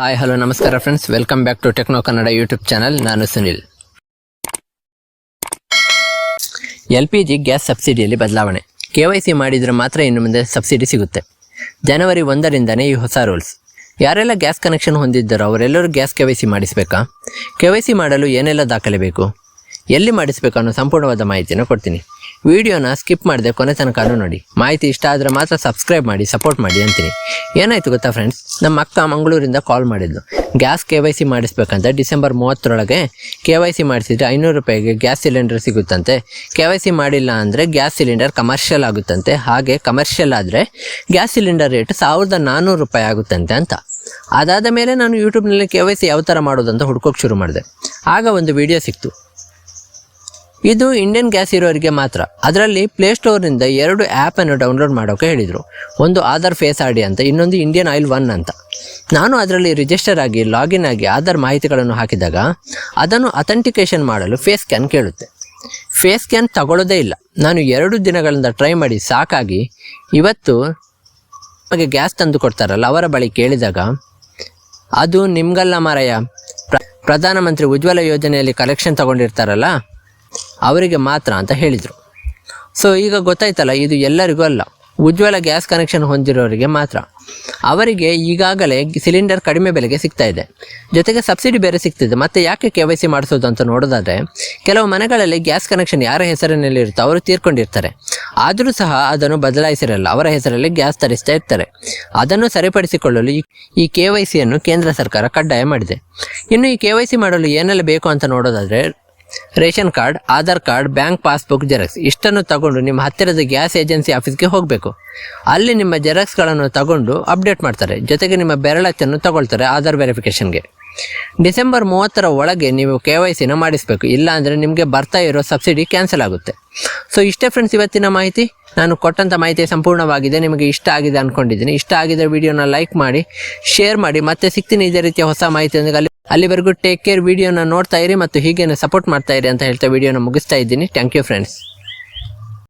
Hi hello ನಮಸ್ಕಾರ friends welcome back to techno Kannada YouTube channel ನಾನು Sunil L P G gas ಸಬ್ಸಿಡಿಯಲ್ಲಿ ಬದಲಾವಣೆ. K Y C ಮಾಡಿದರೆ ಮಾತ್ರ ಇನ್ನು ಮುಂದೆ ಸಬ್ಸಿಡಿ ಸಿಗುತ್ತೆ. ಜನವರಿ ಒಂದರಿಂದನೇ ಈ ಹೊಸ ರೂಲ್ಸ್ ಯಾರೆಲ್ಲ ಗ್ಯಾಸ್ ಕನೆಕ್ಷನ್ ಹೊಂದಿದ್ದರೋ ಅವರೆಲ್ಲರೂ ಗ್ಯಾಸ್ ಕೆ ವೈ ಸಿ ಮಾಡಿಸಬೇಕಾ? ಕೆ ವೈ ಸಿ ಮಾಡಲು ಏನೆಲ್ಲ ದಾಖಲೆ ಬೇಕು? ಎಲ್ಲಿ ಮಾಡಿಸಬೇಕು ಅನ್ನೋ ಸಂಪೂರ್ಣವಾದ ಮಾಹಿತಿಯನ್ನು ಕೊಡ್ತೀನಿ. ವಿಡಿಯೋನ ಸ್ಕಿಪ್ ಮಾಡಿದೆ ಕೊನೆ ತನಕನೂ ನೋಡಿ. ಮಾಹಿತಿ ಇಷ್ಟ ಆದರೆ ಮಾತ್ರ ಸಬ್ಸ್ಕ್ರೈಬ್ ಮಾಡಿ, ಸಪೋರ್ಟ್ ಮಾಡಿ ಅಂತೀನಿ. ಏನಾಯ್ತು ಗೊತ್ತಾ ಫ್ರೆಂಡ್ಸ್ ನಮ್ಮ ಅಕ್ಕ ಮಂಗಳೂರಿಂದ ಕಾಲ್ ಮಾಡಿದ್ಲು. ಗ್ಯಾಸ್ ಕೆ ವೈ ಸಿ ಮಾಡಿಸ್ಬೇಕಂತ ಡಿಸೆಂಬರ್ ಮೂವತ್ತರೊಳಗೆ ಕೆ ವೈ ಸಿ ಮಾಡಿಸಿದ್ರೆ ಐನೂರು ರೂಪಾಯಿಗೆ ಗ್ಯಾಸ್ ಸಿಲಿಂಡರ್ ಸಿಗುತ್ತಂತೆ. ಕೆ ವೈ ಸಿ ಮಾಡಿಲ್ಲ ಅಂದರೆ ಗ್ಯಾಸ್ ಸಿಲಿಂಡರ್ ಕಮರ್ಷಿಯಲ್ ಆಗುತ್ತಂತೆ. ಹಾಗೆ ಕಮರ್ಷಿಯಲ್ ಆದರೆ ಗ್ಯಾಸ್ ಸಿಲಿಂಡರ್ ರೇಟ್ ಸಾವಿರದ ನಾನ್ನೂರು ರೂಪಾಯಿ ಆಗುತ್ತಂತೆ ಅಂತ. ಅದಾದ ಮೇಲೆ ನಾನು ಯೂಟ್ಯೂಬ್ನಲ್ಲಿ ಕೆ ವೈ ಸಿ ಯಾವ ಥರ ಮಾಡೋದಂತ ಹುಡ್ಕೋಕೆ ಶುರು ಮಾಡಿದೆ. ಆಗ ಒಂದು ವಿಡಿಯೋ ಸಿಕ್ತು. ಇದು ಇಂಡಿಯನ್ ಗ್ಯಾಸ್ ಇರೋರಿಗೆ ಮಾತ್ರ. ಅದರಲ್ಲಿ ಪ್ಲೇಸ್ಟೋರ್ನಿಂದ ಎರಡು ಆ್ಯಪನ್ನು ಡೌನ್ಲೋಡ್ ಮಾಡೋಕೆ ಹೇಳಿದರು. ಒಂದು ಆಧಾರ್ ಫೇಸ್ ಆಡಿ ಅಂತ, ಇನ್ನೊಂದು ಇಂಡಿಯನ್ ಆಯಿಲ್ ಒನ್ ಅಂತ. ನಾನು ಅದರಲ್ಲಿ ರಿಜಿಸ್ಟರ್ ಆಗಿ ಲಾಗಿನ್ ಆಗಿ ಆಧಾರ್ ಮಾಹಿತಿಗಳನ್ನು ಹಾಕಿದಾಗ ಅದನ್ನು ಅಥೆಂಟಿಕೇಷನ್ ಮಾಡಲು ಫೇಸ್ ಸ್ಕ್ಯಾನ್ ಕೇಳುತ್ತೆ. ಫೇಸ್ ಸ್ಕ್ಯಾನ್ ತಗೊಳ್ಳೋದೇ ಇಲ್ಲ. ನಾನು ಎರಡು ದಿನಗಳಿಂದ ಟ್ರೈ ಮಾಡಿ ಸಾಕಾಗಿ, ಇವತ್ತು ನಮಗೆ ಗ್ಯಾಸ್ ತಂದು ಕೊಡ್ತಾರಲ್ಲ, ಅವರ ಬಳಿ ಕೇಳಿದಾಗ, ಅದು ನಿಮ್ಗಲ್ಲ ಮಾರಾಯ. ಪ್ರ, ಪ್ರಧಾನಮಂತ್ರಿ ಉಜ್ವಲ ಯೋಜನೆಯಲ್ಲಿ ಕಲೆಕ್ಷನ್ ತಗೊಂಡಿರ್ತಾರಲ್ಲ ಅವರಿಗೆ ಮಾತ್ರ ಅಂತ ಹೇಳಿದರು. ಸೊ ಈಗ ಗೊತ್ತಾಯ್ತಲ್ಲ, ಇದು ಎಲ್ಲರಿಗೂ ಅಲ್ಲ. ಉಜ್ವಲ ಗ್ಯಾಸ್ ಕನೆಕ್ಷನ್ ಹೊಂದಿರೋರಿಗೆ ಮಾತ್ರ. ಅವರಿಗೆ ಈಗಾಗಲೇ ಸಿಲಿಂಡರ್ ಕಡಿಮೆ ಬೆಲೆಗೆ ಸಿಗ್ತಾ ಇದೆ. ಜೊತೆಗೆ ಸಬ್ಸಿಡಿ ಬೇರೆ ಸಿಗ್ತಿದೆ. ಮತ್ತೆ ಯಾಕೆ ಕೆ ವೈ ಸಿ ಮಾಡಿಸೋದು ಅಂತ ನೋಡೋದಾದರೆ, ಕೆಲವು ಮನೆಗಳಲ್ಲಿ ಗ್ಯಾಸ್ ಕನೆಕ್ಷನ್ ಯಾರ ಹೆಸರಿನಲ್ಲಿ ಇರುತ್ತೋ ಅವರು ತೀರ್ಕೊಂಡಿರ್ತಾರೆ. ಆದರೂ ಸಹ ಅದನ್ನು ಬದಲಾಯಿಸಿರಲ್ಲ. ಅವರ ಹೆಸರಲ್ಲಿ ಗ್ಯಾಸ್ ತರಿಸ್ತಾ ಇರ್ತಾರೆ. ಅದನ್ನು ಸರಿಪಡಿಸಿಕೊಳ್ಳಲು ಈ- ಕೆ ವೈ ಸಿಯನ್ನು ಕೇಂದ್ರ ಸರ್ಕಾರ ಕಡ್ಡಾಯ ಮಾಡಿದೆ. ಇನ್ನು ಈ ಕೆ ವೈ ಸಿ ಮಾಡಲು ಏನೆಲ್ಲ ಬೇಕು ಅಂತ ನೋಡೋದಾದ್ರೆ ration card, Aadhaar card, bank passbook, xerox ಇಷ್ಟನ್ನು ತಗೊಂಡು ನಿಮ್ಮ ಹತ್ತಿರದ ಗ್ಯಾಸ್ ಏಜೆನ್ಸಿ ಆಫೀಸ್ಗೆ ಹೋಗಬೇಕು. ಅಲ್ಲಿ ನಿಮ್ಮ ಜೆರಾಕ್ಸ್ಗಳನ್ನು ತಗೊಂಡು ಅಪ್ಡೇಟ್ ಮಾಡ್ತಾರೆ. ಜೊತೆಗೆ ನಿಮ್ಮ ಬೆರಳಚ್ಚನ್ನು ತಗೊಳ್ತಾರೆ ಆಧಾರ್ ವೆರಿಫಿಕೇಷನ್ಗೆ. ಡಿಸೆಂಬರ್ ಮೂವತ್ತರ ಒಳಗೆ ನೀವು ಕೆ ವೈ ಸಿನ ಮಾಡಿಸಬೇಕು. ಇಲ್ಲ ಅಂದರೆ ನಿಮಗೆ ಬರ್ತಾ ಇರೋ ಸಬ್ಸಿಡಿ ಕ್ಯಾನ್ಸಲ್ ಆಗುತ್ತೆ. ಸೊ ಇಷ್ಟೇ ಫ್ರೆಂಡ್ಸ್ ಇವತ್ತಿನ ಮಾಹಿತಿ. ನಾನು ಕೊಟ್ಟಂಥ ಮಾಹಿತಿ ಸಂಪೂರ್ಣವಾಗಿದೆ. ನಿಮಗೆ ಇಷ್ಟ ಆಗಿದೆ ಅಂದ್ಕೊಂಡಿದ್ದೀನಿ ಇಷ್ಟ ಆಗಿದ್ದರೆ ವಿಡಿಯೋನ ಲೈಕ್ ಮಾಡಿ, ಶೇರ್ ಮಾಡಿ. ಮತ್ತೆ ಸಿಗ್ತೀನಿ ಇದೇ ರೀತಿಯ ಹೊಸ ಮಾಹಿತಿಯೊಂದಿಗೆ. ಅಲ್ಲಿ ಅಲ್ಲಿವರೆಗೂ ಟೇಕ್ ಕೇರ್ ವಿಡಿಯೋನ ನೋಡ್ತಾ ಇರಿ ಮತ್ತು ಹೀಗೇನೆ ಸಪೋರ್ಟ್ ಮಾಡ್ತಾ ಇರಿ ಅಂತ ಹೇಳ್ತಾ ವಿಡಿಯೋನ ಮುಗಿಸ್ತಾ ಇದ್ದೀನಿ. Thank you friends